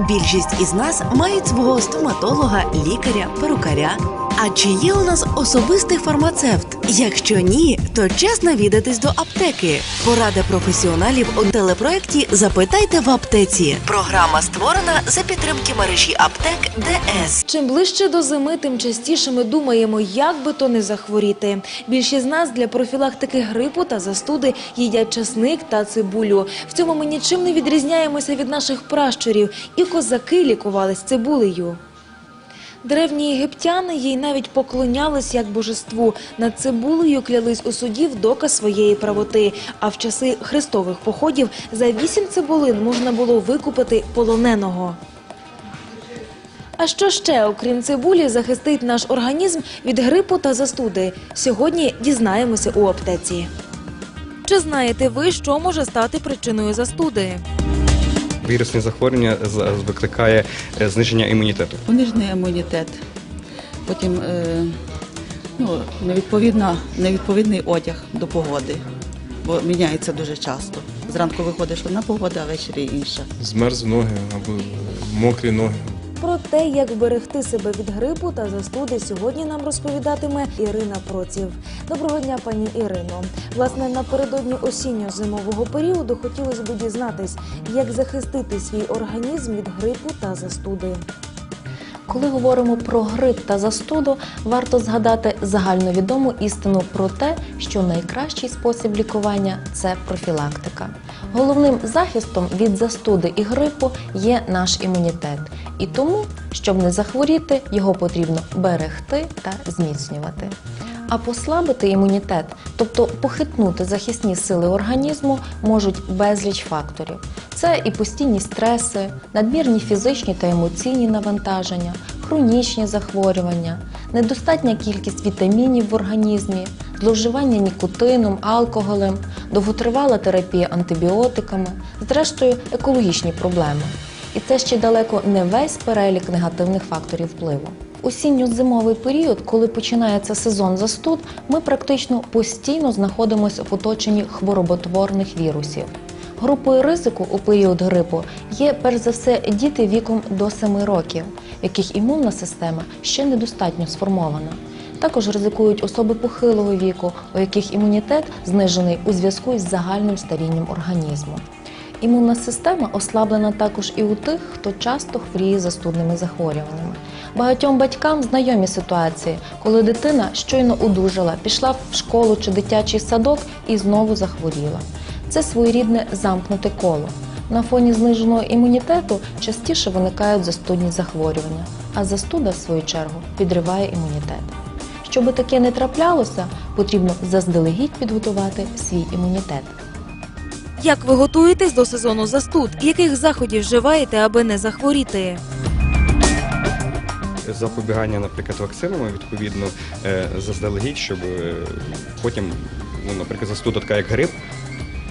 Більшість із нас мають свого стоматолога, лікаря, перукаря. А чи є у нас особистий фармацевт? Якщо ні, то час навідатись до аптеки. Порада професіоналів у телепроекті Запитайте в аптеці. Програма створена за підтримки мережі аптек ДС. Чим ближче до зими, тим частіше ми думаємо, як би то не захворіти. Більшість з нас для профілактики грипу та застуди їдять часник та цибулю. В цьому ми нічим не відрізняємося від наших пращурів, і козаки лікувались цибулею. Древні єгиптяни їй навіть поклонялись як божеству. Над цибулею клялись у суді в доказ своєї правоти. А в часи хрестових походів за вісім цибулин можна було викупити полоненого. А що ще, окрім цибулі, захистить наш організм від грипу та застуди? Сьогодні дізнаємося у аптеці. Чи знаєте ви, що може стати причиною застуди? Вірусне захворювання викликає е, зниження імунітету. Понижений імунітет, потім е, ну, невідповідний одяг до погоди, бо міняється дуже часто. Зранку виходиш одна погода, а ввечері інша. змерз ноги або мокрі ноги. Про те, як берегти себе від грипу та застуди, сьогодні нам розповідатиме Ірина Проців. Доброго дня, пані Ірино. Власне, напередодні осінньо-зимового періоду хотілося б дізнатись, як захистити свій організм від грипу та застуди. Коли говоримо про грип та застуду, варто згадати загальновідому істину про те, що найкращий спосіб лікування це профілактика. Головним захистом від застуди і грипу є наш імунітет. І тому, щоб не захворіти, його потрібно берегти та зміцнювати. А послабити імунітет, тобто похитнути захисні сили організму, можуть безліч факторів. Це і постійні стреси, надмірні фізичні та емоційні навантаження, хронічні захворювання, недостатня кількість вітамінів в організмі, зловживання нікотином, алкоголем, довготривала терапія антибіотиками, зрештою екологічні проблеми. І це ще далеко не весь перелік негативних факторів впливу. Осінньо-зимовий період, коли починається сезон застуд, ми практично постійно знаходимося в оточенні хвороботворних вірусів. Групою ризику у період грипу є перш за все діти віком до 7 років, яких імунна система ще недостатньо сформована. Також ризикують особи похилого віку, у яких імунітет знижений у зв'язку із загальним старінням організму. Імунна система ослаблена також і у тих, хто часто хворіє застудними захворюваннями. Багатьом батькам знайомі ситуації, коли дитина щойно одужала, пішла в школу чи дитячий садок і знову захворіла. Це своєрідне замкнуте коло. На фоні зниженого імунітету частіше виникають застудні захворювання, а застуда, в свою чергу, підриває імунітет. Щоби таке не траплялося, потрібно заздалегідь підготувати свій імунітет. Як ви готуєтесь до сезону застуд? Яких заходів вживаєте, аби не захворіти? Запобігання, наприклад, вакцинами відповідно е, заздалегідь, щоб е, потім, ну, наприклад, застуда така як грип,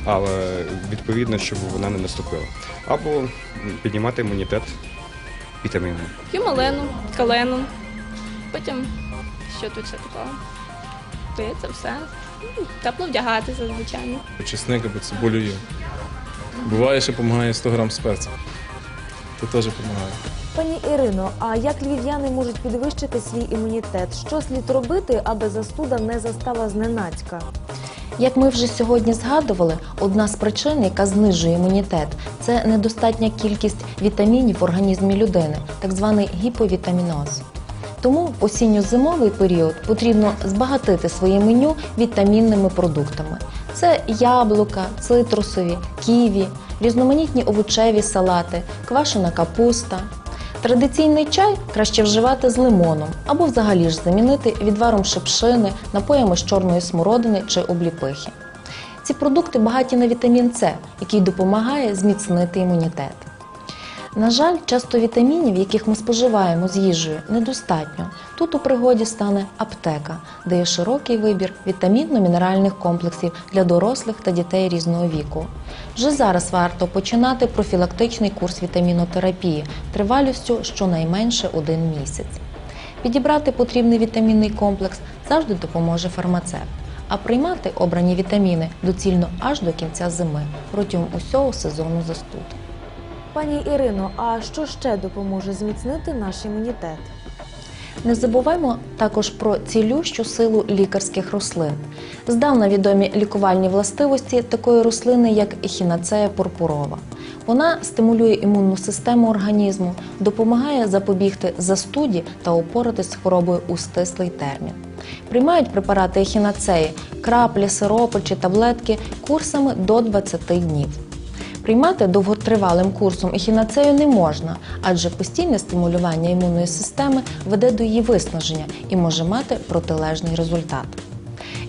але відповідно, щоб вона не наступила. Або піднімати імунітет вітамінами. П'ю малину, калену. Потім що тут ще такого? Пити все. Ну, Тепло вдягатися, звичайно. Чесник або цибулю. Буває, що допомагає 100 грам з. Це теж допомагає. Пані Ірино, а як львів'яни можуть підвищити свій імунітет? Що слід робити, аби застуда не застала зненацька? Як ми вже сьогодні згадували, одна з причин, яка знижує імунітет, це недостатня кількість вітамінів в організмі людини, так званий гіповітаміноз. Тому в осінньо-зимовий період потрібно збагатити своє меню вітамінними продуктами. Це яблука, цитрусові, ківі, різноманітні овочеві салати, квашена капуста. Традиційний чай краще вживати з лимоном або взагалі ж замінити відваром шипшини, напоями з чорної смородини чи обліпихи. Ці продукти багаті на вітамін С, який допомагає зміцнити імунітет. На жаль, часто вітамінів, яких ми споживаємо з їжею, недостатньо. Тут у пригоді стане аптека, де є широкий вибір вітамінно-мінеральних комплексів для дорослих та дітей різного віку. Вже зараз варто починати профілактичний курс вітамінотерапії тривалістю щонайменше один місяць. Підібрати потрібний вітамінний комплекс завжди допоможе фармацевт. А приймати обрані вітаміни доцільно аж до кінця зими протягом усього сезону застуд. Пані Ірино, а що ще допоможе зміцнити наш імунітет? Не забуваймо також про цілющу силу лікарських рослин. Здавна відомі лікувальні властивості такої рослини, як ехінацея пурпурова. Вона стимулює імунну систему організму, допомагає запобігти застуді та упоратись з хворобою у стислий термін. Приймають препарати ехінацеї, краплі, сиропи чи таблетки курсами до 20 днів. Приймати довготривалим курсом ехінацею не можна, адже постійне стимулювання імунної системи веде до її виснаження і може мати протилежний результат.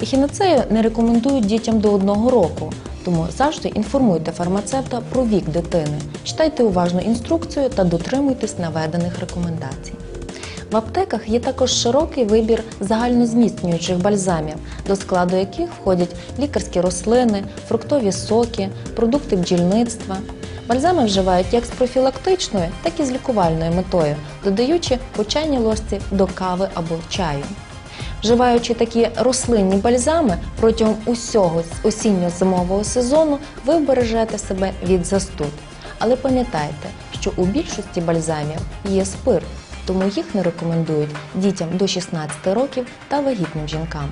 Ехінацею не рекомендують дітям до одного року, тому завжди інформуйте фармацевта про вік дитини, читайте уважно інструкцію та дотримуйтесь наведених рекомендацій. В аптеках є також широкий вибір загальнозміцнюючих бальзамів, до складу яких входять лікарські рослини, фруктові соки, продукти бджільництва. Бальзами вживають як з профілактичною, так і з лікувальною метою, додаючи по ложці до кави або чаю. Вживаючи такі рослинні бальзами протягом усього осінньо-зимового сезону, ви вбережете себе від застуд. Але пам'ятайте, що у більшості бальзамів є спирт, тому їх не рекомендують дітям до 16 років та вагітним жінкам.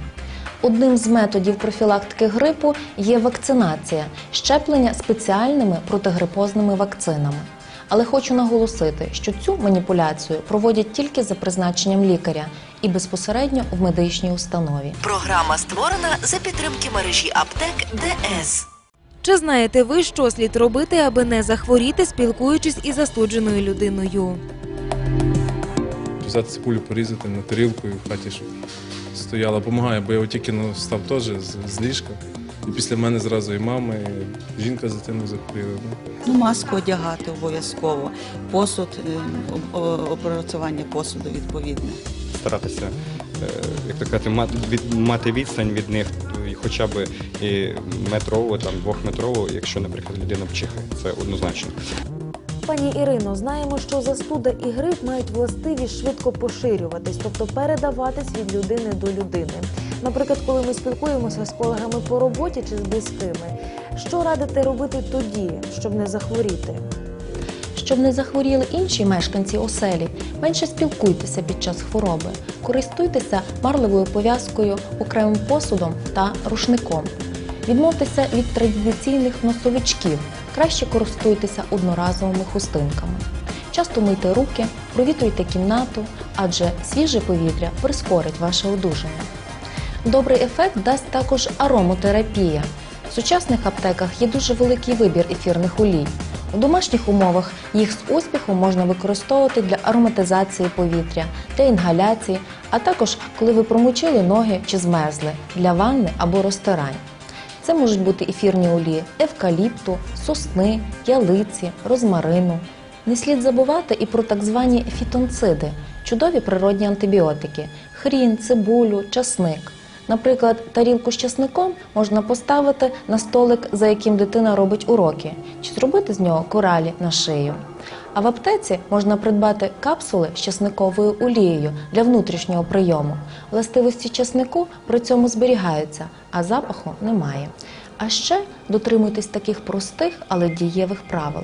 Одним з методів профілактики грипу є вакцинація, щеплення спеціальними протигрипозними вакцинами. Але хочу наголосити, що цю маніпуляцію проводять тільки за призначенням лікаря і безпосередньо в медичній установі. Програма створена за підтримки мережі аптек ДС. Чи знаєте ви, що слід робити, аби не захворіти, спілкуючись із застудженою людиною? Взяти цибулю, порізати на тарілку і в хаті, щоб стояла. Помагає, бо я от тільки ну, став теж з, з ліжка. І після мене зразу і мама, і жінка за тим захворіла. Ну. Ну, маску одягати обов'язково, посуд, е, опрацювання посуду відповідне. старатися, е, як то казати, мати, мати відстань від них, хоча б і метрову, там двохметрову, якщо, наприклад, людина вчихає. Це однозначно. Пані Ірино, знаємо, що застуда і грип мають властивість швидко поширюватись, тобто передаватись від людини до людини. Наприклад, коли ми спілкуємося з колегами по роботі чи з близькими, що радите робити тоді, щоб не захворіти? Щоб не захворіли інші мешканці оселі, менше спілкуйтеся під час хвороби, користуйтеся марливою пов'язкою, окремим посудом та рушником. Відмовтеся від традиційних носовичків, краще користуйтеся одноразовими хустинками. Часто мийте руки, провітрюйте кімнату, адже свіже повітря прискорить ваше одужання. Добрий ефект дасть також аромотерапія. В сучасних аптеках є дуже великий вибір ефірних олій. У домашніх умовах їх з успіхом можна використовувати для ароматизації повітря, для інгаляції, а також коли ви промочили ноги чи змерзли для ванни або розтирань. Це можуть бути ефірні олії евкаліпту, сосни, ялиці, розмарину. Не слід забувати і про так звані фітонциди чудові природні антибіотики хрін, цибулю, часник. Наприклад, тарілку з часником можна поставити на столик, за яким дитина робить уроки, чи зробити з нього коралі на шию. А в аптеці можна придбати капсули з часниковою олією для внутрішнього прийому. Властивості часнику при цьому зберігаються, а запаху немає. А ще дотримуйтесь таких простих, але дієвих правил.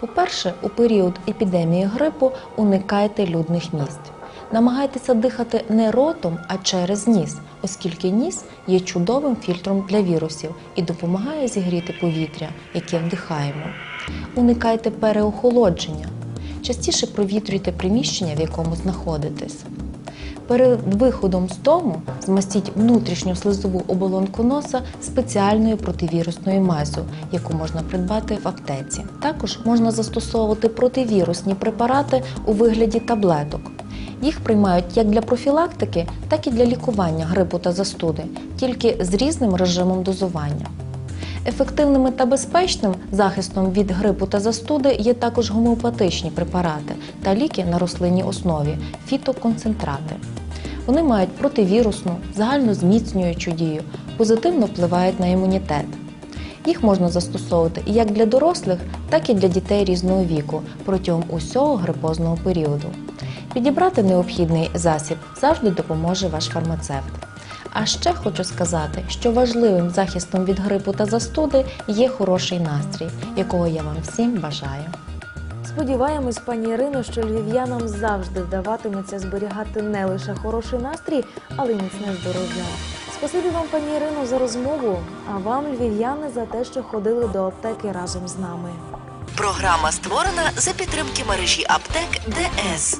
По-перше, у період епідемії грипу уникайте людних місць. Намагайтеся дихати не ротом, а через ніс, оскільки ніс є чудовим фільтром для вірусів і допомагає зігріти повітря, яке вдихаємо. Уникайте переохолодження. Частіше провітрюйте приміщення, в якому знаходитесь. Перед виходом з дому змастіть внутрішню слизову оболонку носа спеціальною противірусною мазю, яку можна придбати в аптеці. Також можна застосовувати противірусні препарати у вигляді таблеток. Їх приймають як для профілактики, так і для лікування грипу та застуди, тільки з різним режимом дозування. Ефективними та безпечним захистом від грипу та застуди є також гомеопатичні препарати та ліки на рослинній основі фітоконцентрати. Вони мають противірусну, загальнозміцнюючу дію, позитивно впливають на імунітет. Їх можна застосовувати як для дорослих, так і для дітей різного віку протягом усього грипозного періоду. Підібрати необхідний засіб завжди допоможе ваш фармацевт. А ще хочу сказати, що важливим захистом від грипу та застуди є хороший настрій, якого я вам всім бажаю. Сподіваємось, пані Ірино, що львів'янам завжди вдаватиметься зберігати не лише хороший настрій, але й міцне здоров'я. Спасибі вам, пані Ірино, за розмову, а вам, львів'яни, за те, що ходили до аптеки разом з нами. Програма створена за підтримки мережі аптек ДС.